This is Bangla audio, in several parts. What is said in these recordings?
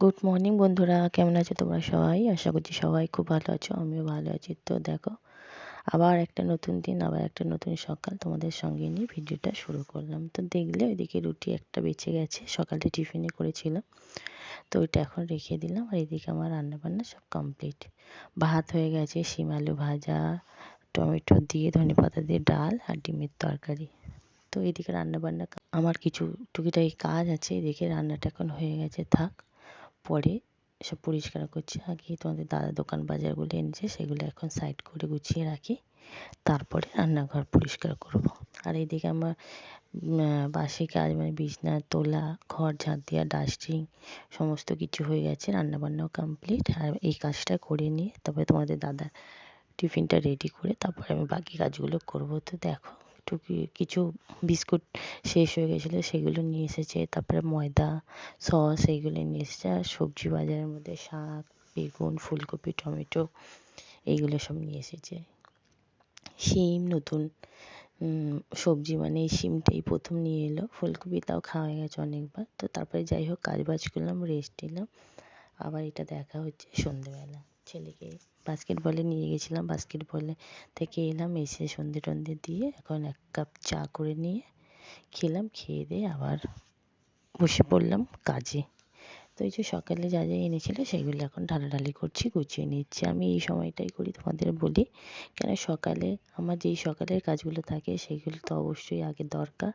গুড মর্নিং বন্ধুরা। কেমন আছো তোমরা সবাই? আশা করছি সবাই খুব ভালো আছো, আমিও ভালো আছি। তো দেখো, আবার একটা নতুন দিন, আবার একটা নতুন সকাল তোমাদের সঙ্গে নিয়ে ভিডিওটা শুরু করলাম। তো দেখলে ওইদিকে রুটি একটা বেঁচে গেছে, সকালে টিফিনে করেছিলাম। তো ওইটা এখন রেখে দিলাম, আর এদিকে আমার রান্নাবান্না সব কমপ্লিট ভাত হয়ে গেছে, শিম আলু ভাজা, টমেটো দিয়ে ধনে পাতা দিয়ে ডাল, আর ডিমের তরকারি। তো এদিকে রান্নাবান্না আমার কিছু টুকিটাকি কাজ আছে এদিকে রান্নাটা এখন হয়ে গেছে, থাক। পরে সব পরিষ্কার করছি। আগে তোমাদের দাদা দোকান বাজারগুলো এনেছে, সেগুলো এখন সাইড করে গুছিয়ে রাখি। তারপরে রান্নাঘর পরিষ্কার করব। আর এদিকে আমার বাসি কাজ মানে বিছনা, তোলা, ঘর, ঝাঁট দেওয়া ডাস্টিং সমস্ত কিছু হয়ে গেছে, রান্নাবান্নাও কমপ্লিট আর এই কাজটা করে নিয়ে তারপরে তোমাদের দাদার টিফিনটা রেডি করে তারপরে আমি বাকি কাজগুলো করব। তো দেখো একটু কিছু বিস্কুট শেষ হয়ে গেছিল, সেগুলো নিয়ে এসেছে। তারপরে ময়দা, সস, এইগুলো নিয়ে এসেছে। আর সবজি বাজারের মধ্যে শাক, বেগুন, ফুলকপি, টমেটো, এইগুলো সব নিয়ে এসেছে। শিম, নতুন সবজি মানে এই শিমটাই প্রথম নিয়ে এলো। ফুলকপি তাও খাওয়া হয়ে গেছে অনেকবার। তো তারপরে যাই হোক, কাজ বাজ করলাম রেস্ট নিলাম। আবার এটা দেখা হচ্ছে সন্ধেবেলা। ছেলেকে বাস্কেটবলে নিয়ে গেছিলাম। বাস্কেটবলে থেকে এলাম, এসে সন্ধে টন্ধে দিয়ে এখন এক কাপ চা করে নিয়ে খেলাম, খেয়ে দিয়ে আবার বসে পড়লাম কাজে। তো এই যে সকালে যা যা এনেছিল সেগুলো এখন ঢালাঢালি করছি, গুছিয়ে নিচ্ছি। আমি এই সময়টাই করি তোমাদের বলি। কেন সকালে আমার যেই সকালের কাজগুলো থাকে সেগুলো তো অবশ্যই আগে দরকার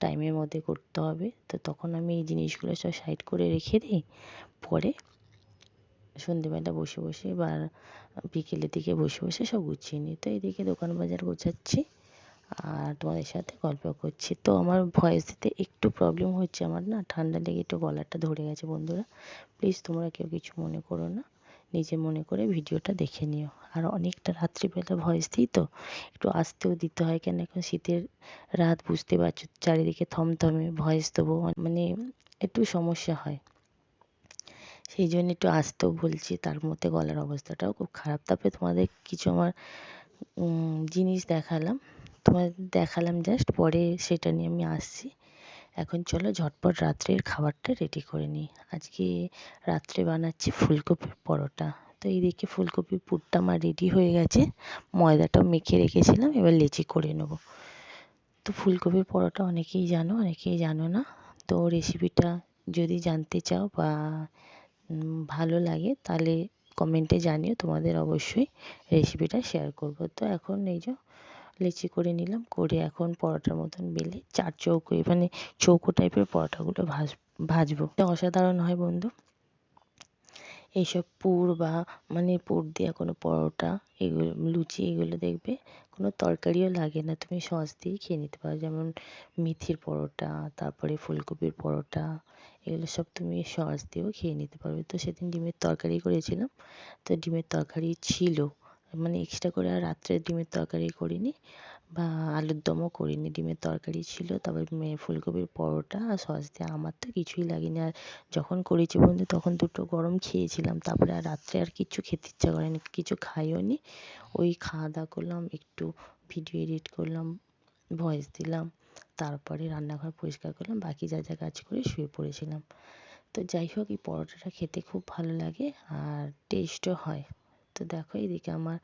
টাইমের মধ্যে করতে হবে। তো তখন আমি এই জিনিসগুলো সব সাইড করে রেখে দিই। পরে সন্ধেবেলা বসে বসে বা বিকেলের দিকে বসে বসে সব গুছিয়ে নিই। তো এদিকে দোকান বাজার গোছাচ্ছি আর তোমাদের সাথে গল্প করছি। তো আমার ভয়েস দিতে একটু প্রবলেম হচ্ছে আমার না, ঠান্ডা লেগে একটু গলাটা ধরে গেছে বন্ধুরা। প্লিজ তোমরা কেউ কিছু মনে করো না, নিজে মনে করে ভিডিওটা দেখে নিও। আর অনেকটা রাত্রিবেলা ভয়েস দিই তো, একটু আসতেও দিতে হয় কেন? এখন শীতের রাত, বুঝতে পারছ, চারিদিকে থমথমে ভয়েস দেবো মানে একটু সমস্যা হয়। সেই জন্য একটু আসতেও বলছি, তার মধ্যে গলার অবস্থাটাও খুব খারাপ। তারপরে তোমাদের কিছু আমার জিনিস দেখালাম। তোমাদের দেখালাম জাস্ট পরে সেটা নিয়ে আমি আসছি। এখন চলো ঝটপট রাত্রের খাবারটা রেডি করে নিই। আজকে রাত্রে বানাচ্ছি ফুলকপির পরোটা। তো এইদিকে ফুলকপির পুরটা আমার রেডি হয়ে গেছে। ময়দাটাও মেখে রেখেছিলাম, এবার লেচি করে নেব। তো ফুলকপির পরোটা অনেকেই জানো অনেকেই জানো না। তো রেসিপিটা যদি জানতে চাও বা ভালো লাগে, তাহলে কমেন্টে জানিও, তোমাদের অবশ্যই রেসিপিটা শেয়ার করব। তো এখন এই যে লেচি করে নিলাম, করে এখন পরোটার মতন বেলে চার চৌকো মানে চৌকো টাইপের পরোটাগুলো ভাজ, ভাজবো। অসাধারণ হয় বন্ধু। এইসব পুর বা মানে পুর দেওয়া কোনো পরোটা, এগুলো, লুচি এগুলো দেখবে, কোনো তরকারিও লাগে না। তুমি সস দিয়েই খেয়ে নিতে পারো। যেমন মেথির পরোটা, তারপরে ফুলকপির পরোটা, এগুলো সব তুমি সস দিয়েও খেয়ে নিতে পারবে। তো সেদিন ডিমের তরকারি করেছিলাম। তো ডিমের তরকারি ছিল। মানে এক্সট্রা করে আর রাত্রে ডিমের তরকারি করিনি। বা আলুর দমও করিনি, ডিমের তরকারি ছিল, তারপর ফুলকপির পরোটা আর সস দিয়ে আমার তো কিছুই লাগেনি। আর যখন করেছি বন্ধু, তখন দুটো গরম খেয়েছিলাম, তারপরে আর রাত্রে আর কিছু খেতে ইচ্ছা করেনি কিছু খাইও নি। ওই খাওয়া দাওয়া করলাম, একটু ভিডিও এডিট করলাম, ভয়েস দিলাম, তারপরে রান্নাঘর পরিষ্কার করলাম, বাকি যা যা কাজ করে শুয়ে পড়েছিলাম। তো যাই হোক, এই পরোটাটা খেতে খুব ভালো লাগে আর টেস্টও হয়। তো দেখো এদিকে আমার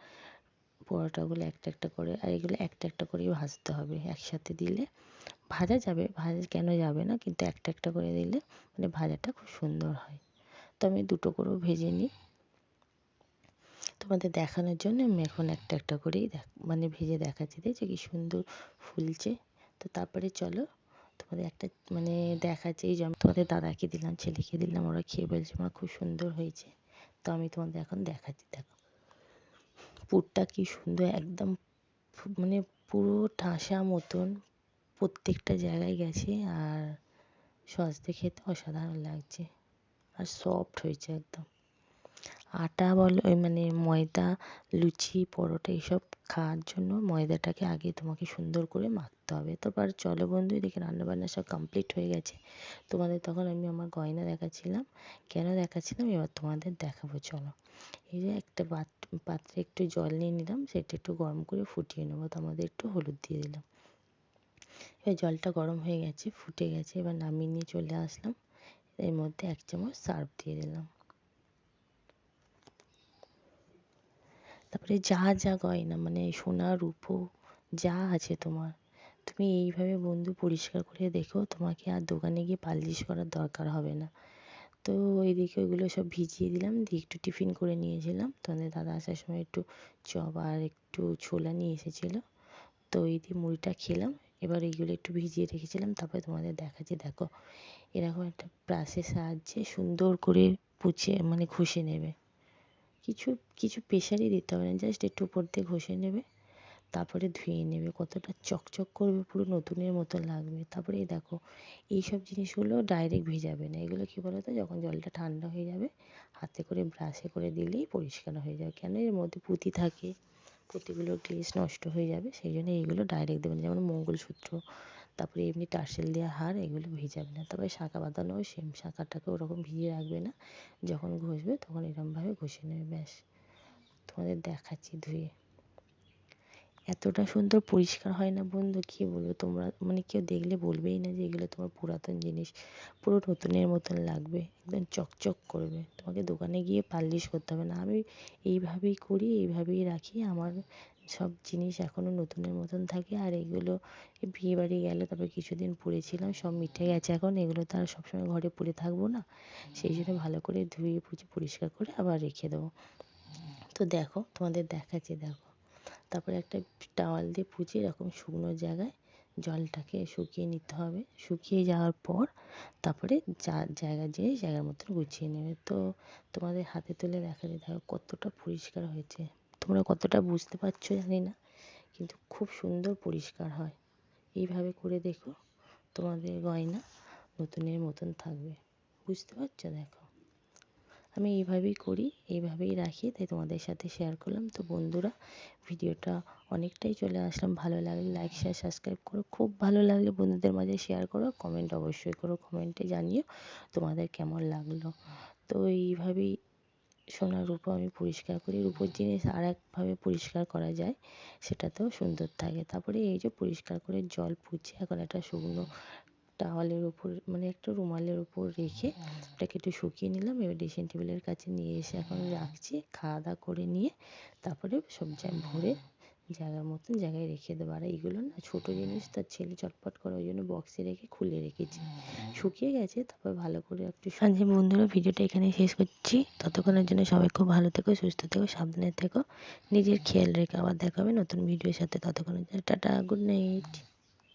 পরোটাগুলো একটা একটা করে আর এগুলো একটা একটা করেই ভাজতে হবে। একসাথে দিলে ভাজা যাবে, ভাজা কেন যাবে না, কিন্তু একটা একটা করে দিলে মানে ভাজাটা খুব সুন্দর হয়। তো আমি দুটো করেও ভেজে নিই। তোমাদের দেখানোর জন্য আমি এখন একটা একটা করেই মানে ভেজে দেখাচ্ছি। দেখছ কি সুন্দর ফুলছে? তো তারপরে চলো তোমাদের একটা মানে দেখাচ্ছি। এই যে আমি তোমাদের দাদাকে দিলাম, ছেলেকে দিলাম, ওরা খেয়ে বলছে আমার খুব সুন্দর হয়েছে। তো আমি তোমাদের এখন দেখাচ্ছি, দেখো। পুরটা কি সুন্দর, একদম মানে পুরো ঠাসা মতন প্রত্যেকটা জায়গায় গেছে আর সস দিয়ে খেতে অসাধারণ লাগছে আর সফট হয়েছে একদম। আটা বলো মানে ময়দা, লুচি, পরোটা এইসব খাওয়ার জন্য ময়দাটাকে আগে তোমাকে সুন্দর করে মাখতে হবে। তারপর চলো বন্ধু, এদিকে রান্নাবান্না সব কমপ্লিট হয়ে গেছে। তোমাদের তখন আমি আমার গয়না দেখাচ্ছিলাম, কেন দেখাচ্ছিলাম? এবার তোমাদের দেখাবো, চলো। যে একটা পাত্রে একটু জল নিয়ে নিলাম, সেটা একটু গরম করে ফুটিয়ে নেব। তোমাদের একটু হলুদ দিয়ে দিলাম। এবার জলটা গরম হয়ে গেছে, ফুটে গেছে, এবার নামিয়ে নিয়ে চলে আসলাম। এর মধ্যে এক চামচ সার্ফ দিয়ে দিলাম। তারপরে যা যা গয়না মানে সোনা, রূপো, যা আছে তোমার, তুমি এইভাবে বন্ধু পরিষ্কার করে দেখো, তোমাকে আর দোকানে গিয়ে পালিশ করার দরকার হবে না। তো ওইদিকে ওইগুলো সব ভিজিয়ে দিলাম, দিয়ে একটু টিফিন করে নিয়েছিলাম। তোমাদের দাদা আসার সময় একটু চপ আর একটু ছোলা নিয়ে এসেছিল। তো ওই দিয়ে মুড়িটা খেলাম, এবার এইগুলো একটু ভিজিয়ে রেখেছিলাম, তারপরে তোমাদের দেখাচ্ছি। দেখো, এরকম একটা ব্রাশের সাহায্যে সুন্দর করে পুছে মানে ঘষে নেবে। কিছু কিছু প্রেশারই দিতে হবে না জাস্ট একটু উপর দিয়ে ঘষে নেবে। তারপরে ধুয়ে নেবে, কতটা চকচক করবে পুরো নতুনের মতো লাগবে। তারপরে এই দেখো, এইসব জিনিসগুলো ডাইরেক্ট ভেজাবে না। এগুলো কী বলো তো যখন জলটা ঠান্ডা হয়ে যাবে, হাতে করে ব্রাশে করে দিলেই পরিষ্কার হয়ে যাবে। কেন? এর মধ্যে পুঁতি থাকে পুঁতিগুলোর গ্লেজ নষ্ট হয়ে যাবে, সেই জন্য এইগুলো ডাইরেক্ট দেবেন যেমন মঙ্গলসূত্র, তারপরে এমনি টার্সেল দেওয়া হার, এগুলো ভিজাবে না। তারপরে শাঁখা বাঁধানোও সেম শাঁখাটাকে ওরকম ভিজিয়ে রাখবে না। যখন ঘষবে, তখন এরমভাবে ঘষে নেবে, ব্যাস। তোমাদের দেখাচ্ছি ধুয়ে। এতটা সুন্দর পরিষ্কার হয় না বন্ধু? কী বলব? তোমরা মানে কেউ দেখলে বলবেই না যে এগুলো তোমার পুরাতন জিনিস। পুরো নতুনের মতন লাগবে। একদম চকচক করবে। তোমাকে দোকানে গিয়ে পালিশ করতে হবে না। আমি এইভাবেই করি, এইভাবেই রাখি। আমার সব জিনিস এখনও নতুনের মতন থাকে। আর এগুলো বিয়ে বাড়ি গেলে তারপর কিছুদিন পরেছিলাম সব মিটে গেছে এখন। এগুলো তো আর সবসময় ঘরে পরে থাকব না। সেই জন্য ভালো করে ধুয়ে পুছে পরিষ্কার করে আবার রেখে দেবো। তো দেখো, তোমাদের দেখাচ্ছি, দেখো। তারপরে একটা টাওয়াল দিয়ে পুঁছে এরকম শুকনো জায়গায় জলটাকে শুকিয়ে নিতে হবে। শুকিয়ে যাওয়ার পর তারপরে যা জায়গা যেয়ে জায়গার মতন গুছিয়ে নেবে। তো তোমাদের হাতে তুলে দেখা যায় দেখো কতটা পরিষ্কার হয়েছে। তোমরা কতটা বুঝতে পারছ জানি না, কিন্তু খুব সুন্দর পরিষ্কার হয়। এইভাবে করে দেখো তোমাদের গয়না নতুনের মতন থাকবে। বুঝতে পারছ দেখো? আমি এইভাবেই করি, এইভাবেই রাখি, তাই তোমাদের সাথে শেয়ার করলাম। তো বন্ধুরা, ভিডিওটা অনেকটাই চলে আসলাম। ভালো লাগলে লাইক শেয়ার সাবস্ক্রাইব করো। খুব ভালো লাগলে বন্ধুদের মাঝে শেয়ার করো। কমেন্ট অবশ্যই করো কমেন্টে জানিও তোমাদের কেমন লাগল। তো এইভাবেই সোনার রূপো আমি পরিষ্কার করি। রূপোর জিনিস আর একভাবে পরিষ্কার করা যায়, সেটাতেও সুন্দর থাকে। তারপরে এই যে পরিষ্কার করে জল পুছে এখন একটা শুকনো টাওয়ালের উপর মানে একটা রুমালের উপর রেখে ওটাকে একটু শুকিয়ে নিলাম এবার ড্রেসিং টেবিলের কাছে নিয়ে এসে এখন রাখছি খাওয়া দাওয়া করে নিয়ে তারপরে সব জায়গায় ভরে জায়গার মতন জায়গায় রেখে দেবো। আর এইগুলো না ছোটো জিনিস তার ছেলে চটপট করে ওই জন্য বক্সে রেখে খুলে রেখেছি। শুকিয়ে গেছে তারপর ভালো করে একটু আজকে বন্ধুরা ভিডিওটা এখানে শেষ করছি। ততক্ষণের জন্য সবাই খুব ভালো থেকো সুস্থ থেকো সাবধানে থেকো। নিজের খেয়াল রেখে আবার দেখা হবে নতুন ভিডিওর সাথে। ততক্ষণের জন্য টাটা গুড নাইট